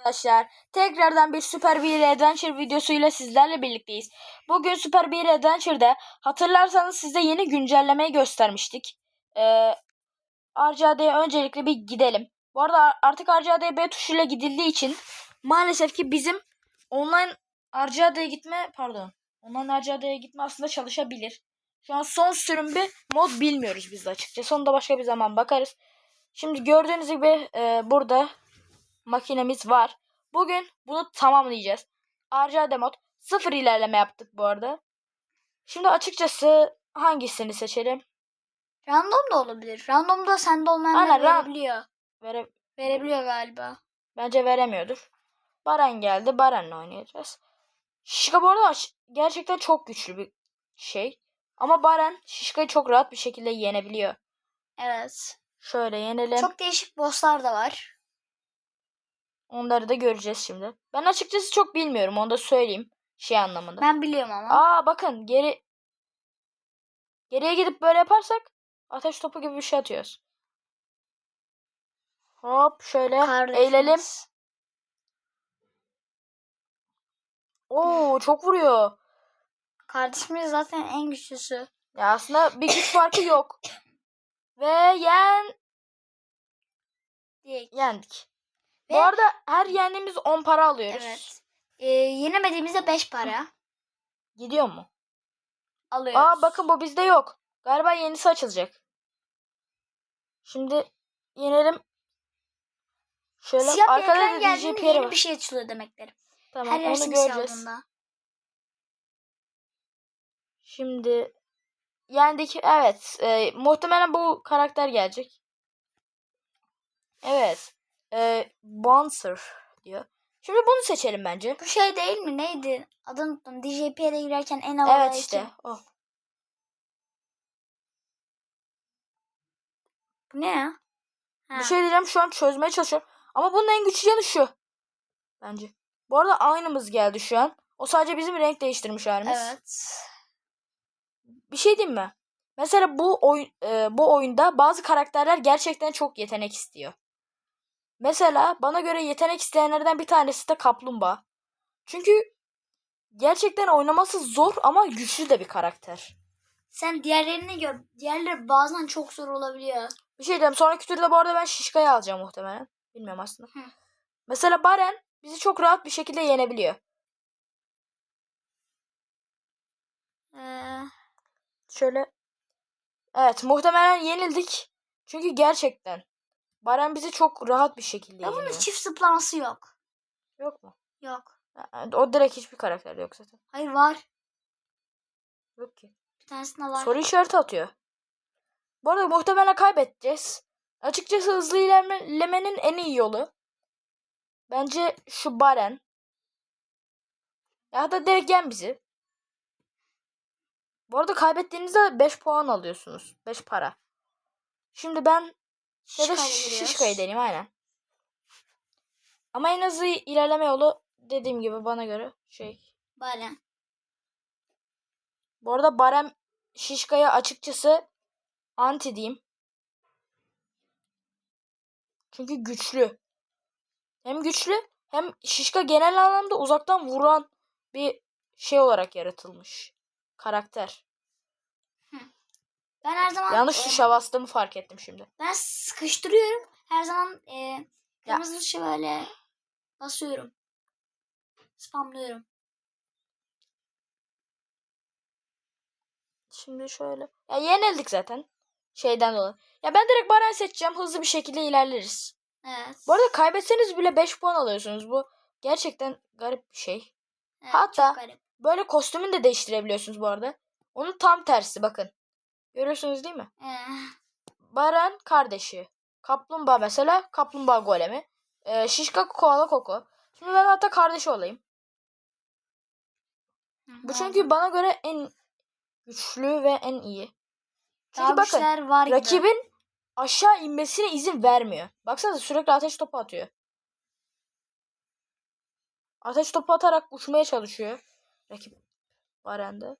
arkadaşlar. Tekrardan bir Super bir Adventure videosuyla sizlerle birlikteyiz. Bugün Super bir Adventure'da hatırlarsanız size yeni güncellemeyi göstermiştik. Ee, RCAD'ye öncelikle bir gidelim. Bu arada artık RCAD B tuşuyla gidildiği için maalesef ki bizim online RCAD'ye gitme pardon. Online RCAD'ye gitme aslında çalışabilir. Şu an son sürüm bir mod bilmiyoruz biz açıkçası. Onu da başka bir zaman bakarız. Şimdi gördüğünüz gibi e, burada makinemiz var. Bugün bunu tamamlayacağız. RCA mod sıfır ilerleme yaptık bu arada. Şimdi açıkçası hangisini seçelim? Random da olabilir. Random da sende olmayanlar Aynen, verebiliyor. Vere Verebiliyor galiba. Bence veremiyordur. Baran geldi. Baran'la oynayacağız. Şişka bu arada gerçekten çok güçlü bir şey. Ama Baran Şişka'yı çok rahat bir şekilde yenebiliyor. Evet. Şöyle yenelim. Çok değişik bosslar da var. Onları da göreceğiz şimdi. Ben açıkçası çok bilmiyorum. Onu da söyleyeyim. Şey anlamında. Ben biliyorum ama. Aa bakın geri geriye gidip böyle yaparsak ateş topu gibi bir şey atıyoruz. Hop şöyle Kardeşimiz. eğilelim. Oo çok vuruyor. Kardeşimiz zaten en güçlüsü. Ya aslında bir güç farkı yok. Ve yen Direkt. yendik. Ve- Bu arada her yendiğimiz 10 para alıyoruz. Evet. Ee, yenemediğimizde 5 para Gidiyor mu? alıyoruz. Aa bakın bu bizde yok. Galiba yenisi açılacak. Şimdi yenelim. Şöyle Siyah arkada da DJ Pierre var. bir şey açılıyor demektir. Tamam Her onu simsiyah göreceğiz. Şimdi yendik. Evet. E, muhtemelen bu karakter gelecek. Evet. E, Bouncer diyor. Şimdi bunu seçelim bence. Bu şey değil mi? Neydi? Adını unuttum. DJP'ye girerken en havalı Evet işte. O. Bu ne ya? Ha. Bir şey diyeceğim şu an çözmeye çalışıyorum. Ama bunun en güçlü yanı şu. Bence. Bu arada aynımız geldi şu an. O sadece bizim renk değiştirmiş halimiz. Evet. Bir şey diyeyim mi? Mesela bu oyun e, bu oyunda bazı karakterler gerçekten çok yetenek istiyor. Mesela bana göre yetenek isteyenlerden bir tanesi de kaplumbağa. Çünkü gerçekten oynaması zor ama güçlü de bir karakter. Sen diğerlerini gör. Diğerleri bazen çok zor olabiliyor. Bir şey diyeyim. Sonraki turda bu arada ben Şişka'yı alacağım muhtemelen. Bilmiyorum aslında. Hı. Mesela Baren bizi çok rahat bir şekilde yenebiliyor. Ee, Şöyle. Evet muhtemelen yenildik. Çünkü gerçekten Baren bizi çok rahat bir şekilde ya bunun yeniyor. çift zıplaması yok. Yok mu? Yok. O direkt hiçbir karakterde yok zaten. Hayır var. Yok ki. Bir tanesinde var. Soru işareti atıyor. Bu arada muhtemelen kaybedeceğiz. Açıkçası hızlı ilerlemenin en iyi yolu. Bence şu Baren. Ya da direkt yen bizi. Bu arada kaybettiğinizde 5 puan alıyorsunuz. 5 para. Şimdi ben ya da. Şişka'yı deneyeyim aynen. Ama en hızlı ilerleme yolu dediğim gibi bana göre şey. Baren. Bu arada Barem Şişka'ya açıkçası anti diyeyim. Çünkü güçlü. Hem güçlü hem Şişka genel anlamda uzaktan vuran bir şey olarak yaratılmış. Karakter. Ben her zaman Yanlış e, tuşa bastığımı fark ettim şimdi. ben sıkıştırıyorum. Her zaman e, kırmızı tuşa böyle basıyorum. Spamlıyorum. Şimdi şöyle. Ya yenildik zaten. Şeyden dolayı. Ya ben direkt Baren seçeceğim. Hızlı bir şekilde ilerleriz. Evet. Bu arada kaybetseniz bile 5 puan alıyorsunuz. Bu gerçekten garip bir şey. evet hatta- çok garip. Böyle kostümünü de değiştirebiliyorsunuz bu arada. Onun tam tersi bakın. Görüyorsunuz değil mi? Ee, Baran kardeşi. Kaplumbağa mesela kaplumbağa golemi. Ee, şişka koala koko. Şimdi ben hatta kardeşi olayım. Bu çünkü bana göre en güçlü ve en iyi. Çünkü bakın var gibi. rakibin aşağı inmesine izin vermiyor. Baksanıza sürekli ateş topu atıyor. Ateş topu atarak uçmaya çalışıyor. Rakip Baren'de.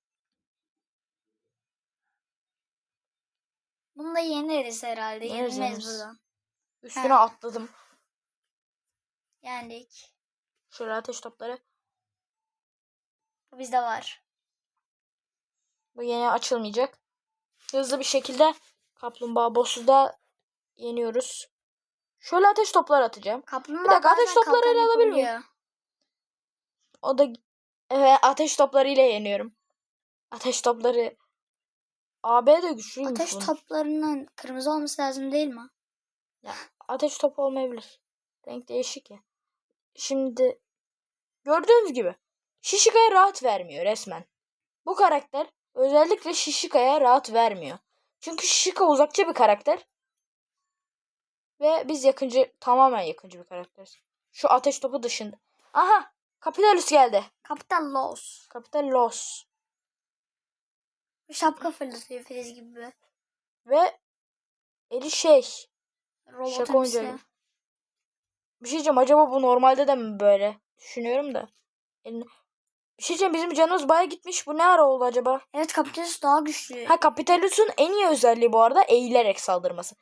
Bunu da yeneriz herhalde. Yeneriz, Yenilmez buradan. Üstüne Heh. atladım. Yendik. Şöyle ateş topları. Bu bizde var. Bu yeni açılmayacak. Hızlı bir şekilde kaplumbağa boss'u da yeniyoruz. Şöyle ateş topları atacağım. Kaplumbağa Bir dakika, ateş bazen topları kalkan ele alabilir miyim? yapabiliyor. O da evet, ateş topları ile yeniyorum. Ateş topları AB de güçlüymüş Ateş bunun. toplarının kırmızı olması lazım değil mi? Ateş topu olmayabilir. Renk değişik ya. Şimdi gördüğünüz gibi Shishika'ya rahat vermiyor resmen. Bu karakter özellikle Shishika'ya rahat vermiyor. Çünkü Shishika uzakçı bir karakter. Ve biz yakıncı, tamamen yakıncı bir karakteriz. Şu ateş topu dışında. Aha! Kapitalus geldi. Kapital Loss. Kapital Los. Şapka fırlatıyor Filiz gibi. Ve eli şey. Robot Şaka oyuncağı. Bir şey diyeceğim. Acaba bu normalde de mi böyle? Düşünüyorum da. Elini- Bir şey diyeceğim. Bizim canımız baya gitmiş. Bu ne ara oldu acaba? Evet Kapitalus daha güçlü. Ha Kapitalus'un en iyi özelliği bu arada eğilerek saldırması.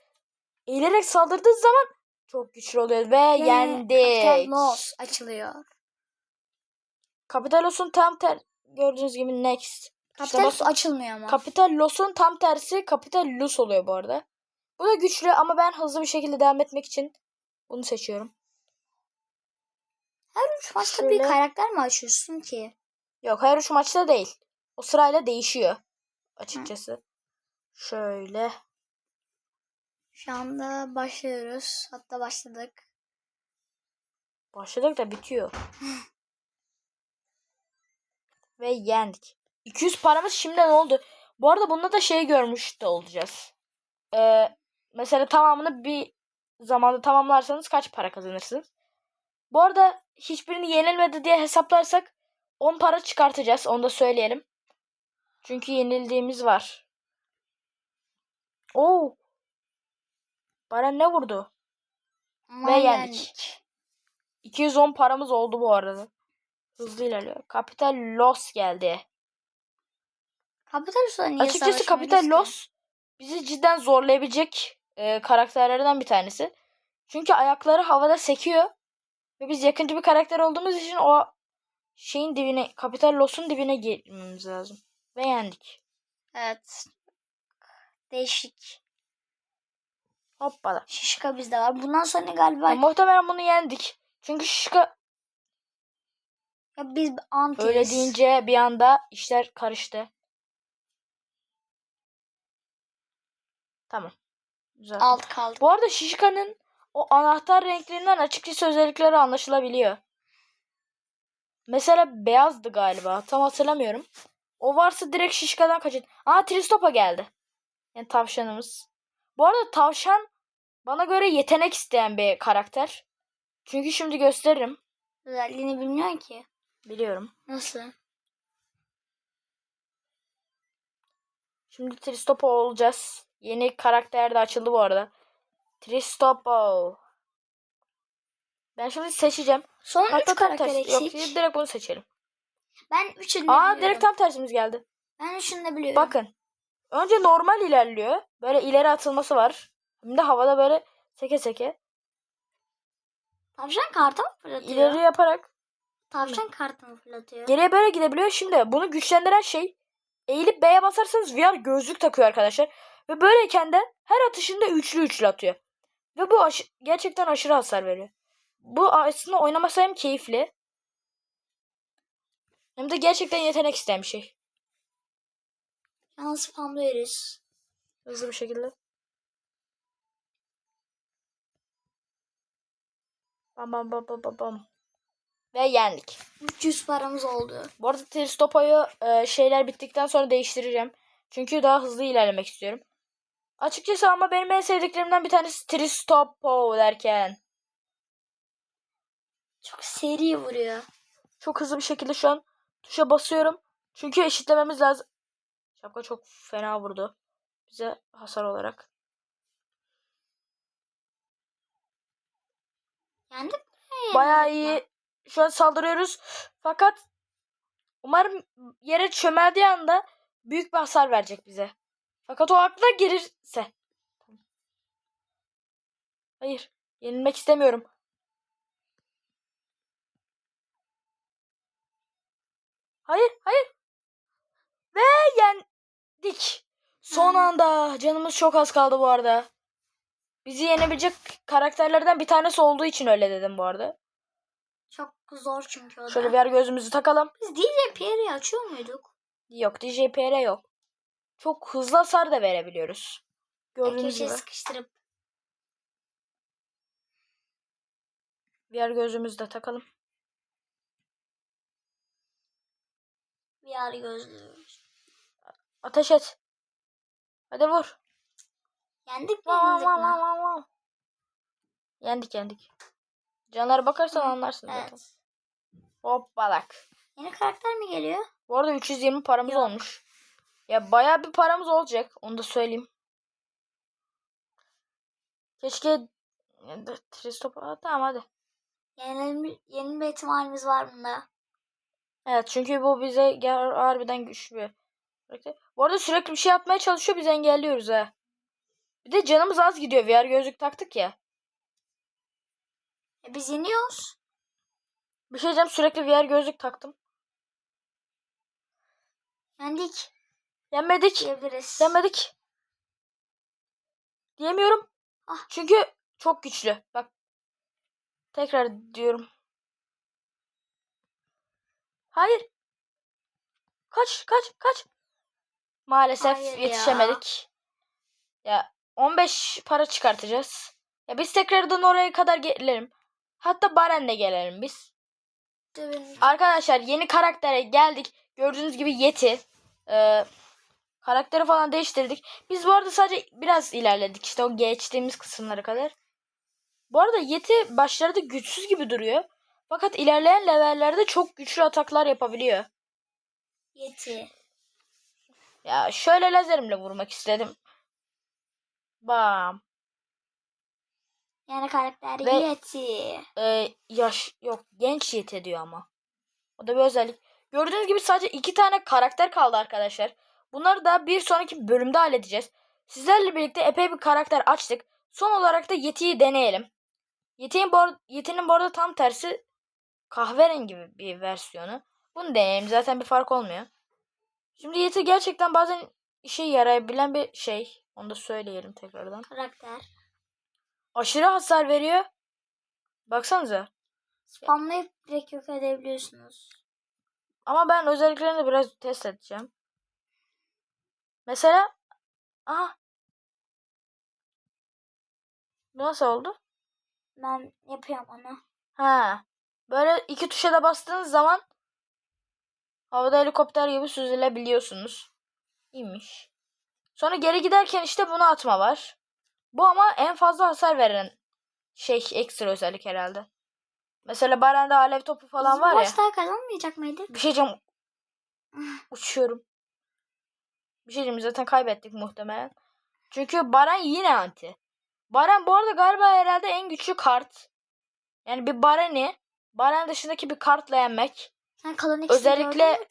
Eğilerek saldırdığı zaman çok güçlü oluyor ve Kapital yendik. Loss açılıyor. Kapitalus'un tam ter gördüğünüz gibi next. Kapitalus bak- açılmıyor ama. Kapital Los'un tam tersi Kapital Lus oluyor bu arada. Bu da güçlü ama ben hızlı bir şekilde devam etmek için bunu seçiyorum. Her üç maçta Şöyle- bir karakter mi açıyorsun ki? Yok her üç maçta değil. O sırayla değişiyor açıkçası. Şöyle. Şu anda başlıyoruz. Hatta başladık. Başladık da bitiyor. Ve yendik. 200 paramız şimdiden oldu. Bu arada bunda da şey görmüş de olacağız. Ee, mesela tamamını bir zamanda tamamlarsanız kaç para kazanırsınız? Bu arada hiçbirini yenilmedi diye hesaplarsak 10 para çıkartacağız. Onu da söyleyelim. Çünkü yenildiğimiz var. Oo. Bana ne vurdu? Ama Ve yendik. 210 paramız oldu bu arada. Hızlı ilerliyor. Capital Loss geldi. Kapitalus niye Açıkçası ki? Loss bizi cidden zorlayabilecek e, karakterlerden bir tanesi. Çünkü ayakları havada sekiyor. Ve biz yakıncı bir karakter olduğumuz için o şeyin dibine, Capital Loss'un dibine girmemiz lazım. Ve yendik. Evet. Değişik. Hoppala. Şişka bizde var. Bundan sonra galiba Ya, muhtemelen bunu yendik. Çünkü Şika ya biz antiyiz. öyle deyince bir anda işler karıştı. Tamam. Güzel. alt kaldı. Bu arada Shishika'nın o anahtar renklerinden açıkçası özellikleri anlaşılabiliyor. Mesela beyazdı galiba. Tam hatırlamıyorum. O varsa direkt Shishika'dan kaçın. Aa Tristopa geldi. Yani tavşanımız. Bu arada tavşan bana göre yetenek isteyen bir karakter. Çünkü şimdi gösteririm. Özelliğini bilmiyorsun ki. Biliyorum. Nasıl? Şimdi Tristopa olacağız. Yeni karakter de açıldı bu arada. Tristopa. Ben şimdi seçeceğim. Son Hatta üç karakter tersi. Yok eksik. direkt bunu seçelim. Ben üçünü de Aa biliyorum. direkt tam tersimiz geldi. Ben üçünü de biliyorum. Bakın. Önce normal ilerliyor. Böyle ileri atılması var. Hem de havada böyle seke seke. Tavşan kartı mı fırlatıyor? İleri yaparak Tavşan kartı mı fırlatıyor? geriye böyle gidebiliyor. Şimdi bunu güçlendiren şey eğilip B'ye basarsanız VR gözlük takıyor arkadaşlar. Ve böyleyken de her atışında üçlü üçlü atıyor. Ve bu aş- gerçekten aşırı hasar veriyor. Bu aslında oynaması hem keyifli hem de gerçekten yetenek isteyen bir şey. Yalnız spamlıyoruz. Hızlı bir şekilde. Bam bam bam bam bam bam. Ve yendik. 300 paramız oldu. Bu arada Tristopa'yı e, şeyler bittikten sonra değiştireceğim. Çünkü daha hızlı ilerlemek istiyorum. Açıkçası ama benim en sevdiklerimden bir tanesi Tristopo derken. Çok seri vuruyor. Çok hızlı bir şekilde şu an tuşa basıyorum. Çünkü eşitlememiz lazım. Şapka çok fena vurdu. Bize hasar olarak. Yendik mi? Bayağı iyi. Şu an saldırıyoruz. Fakat umarım yere çömeldiği anda büyük bir hasar verecek bize. Fakat o aklına gelirse. Hayır. Yenilmek istemiyorum. Hayır, hayır. Ve yendik. Son anda. Canımız çok az kaldı bu arada. Bizi yenebilecek karakterlerden bir tanesi olduğu için öyle dedim bu arada. Çok zor çünkü o da. Şöyle bir yer gözümüzü takalım. Biz DJ Pierre'i açıyor muyduk? Yok DJ Pierre yok. Çok hızlı hasar da verebiliyoruz. Gördüğünüz Köşeye gibi. sıkıştırıp. Diğer gözümüzü de takalım. VR gözlüğü. Ateş et. Hadi vur. Yendik mi vav, mi? Yendik yendik. Canlara bakarsan anlarsın zaten. Evet. Hopbalak. Yeni karakter mi geliyor? Bu arada 320 paramız Yok. olmuş. Ya bayağı bir paramız olacak. Onu da söyleyeyim. Keşke Tristop... Aa, Tamam hadi. Yeni, yeni bir ihtimalimiz var bunda. Evet çünkü bu bize harbiden güçlü bir. Bu arada sürekli bir şey yapmaya çalışıyor biz engelliyoruz ha. Bir de canımız az gidiyor. VR gözlük taktık ya. E biz yeniyoruz. Bir şey diyeceğim sürekli VR gözlük taktım. Yendik Yenmedik. diyebiliriz. Yenmedik. Diyemiyorum. Ah. Çünkü çok güçlü. Bak. Tekrar diyorum. Hayır. Kaç kaç kaç. Maalesef Hayır ya. yetişemedik. Ya 15 para çıkartacağız. Ya biz tekrardan oraya kadar gelelim. Hatta Baren'le gelelim biz. Dövün. Arkadaşlar yeni karaktere geldik. Gördüğünüz gibi Yeti. Ee, karakteri falan değiştirdik. Biz bu arada sadece biraz ilerledik. işte o geçtiğimiz kısımlara kadar. Bu arada Yeti başlarda güçsüz gibi duruyor. Fakat ilerleyen levellerde çok güçlü ataklar yapabiliyor. Yeti. Ya şöyle lazerimle vurmak istedim. Bam. Yeni karakter Ve- Yeti. Ee, yaş yok genç Yeti diyor ama. O da bir özellik. Gördüğünüz gibi sadece iki tane karakter kaldı arkadaşlar. Bunları da bir sonraki bölümde halledeceğiz. Sizlerle birlikte epey bir karakter açtık. Son olarak da Yeti'yi deneyelim. Yeti'nin bu, ar- Yeti'nin bu arada tam tersi kahverengi bir versiyonu. Bunu deneyelim. Zaten bir fark olmuyor. Şimdi Yeti gerçekten bazen işe yarayabilen bir şey. Onu da söyleyelim tekrardan. Karakter. Aşırı hasar veriyor. Baksanıza. Spamlayıp direkt yok edebiliyorsunuz. Ama ben özelliklerini de biraz test edeceğim. Mesela aha Bu nasıl oldu? Ben yapıyorum onu. Ha. Böyle iki tuşa da bastığınız zaman havada helikopter gibi süzülebiliyorsunuz. İyiymiş. Sonra geri giderken işte bunu atma var. Bu ama en fazla hasar veren şey ekstra özellik herhalde. Mesela Baren'de alev topu falan Biz var ya. maçta kazanmayacak mıydık? Bir şey diyeceğim. Uçuyorum. Bir şey diyeceğim zaten kaybettik muhtemelen. Çünkü Baran yine anti. Baran bu arada galiba herhalde en güçlü kart. Yani bir Baran'i Baran dışındaki bir kartla yenmek. Sen kalan Özellikle-?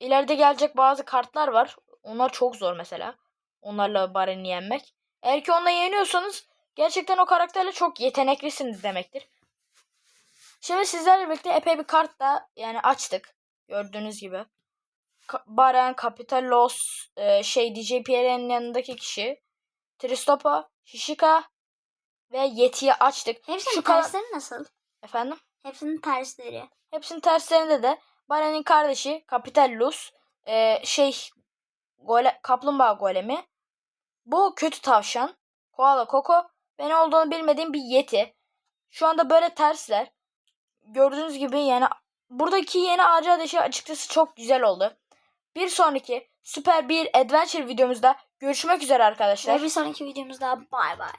İleride gelecek bazı kartlar var. Onlar çok zor mesela. Onlarla Baran'i yenmek. Eğer ki onunla yeniyorsanız gerçekten o karakterle çok yeteneklisiniz demektir. Şimdi sizlerle birlikte epey bir kart da yani açtık. Gördüğünüz gibi. Baran, Capitalos, e, şey DJ Pierre'nin yanındaki kişi. Tristopa, Shishika ve Yeti'yi açtık. Hepsinin Şu tersleri nasıl? Efendim? Hepsinin tersleri. Hepsinin terslerinde de Baran'ın kardeşi Capitallus e, şey gole, kaplumbağa golemi. Bu kötü tavşan. Koala Koko. ve ne olduğunu bilmediğim bir yeti. Şu anda böyle tersler. Gördüğünüz gibi yani buradaki yeni ağacı ateşi açıkçası çok güzel oldu. Bir sonraki süper bir adventure videomuzda görüşmek üzere arkadaşlar. Ve bir sonraki videomuzda bay bay.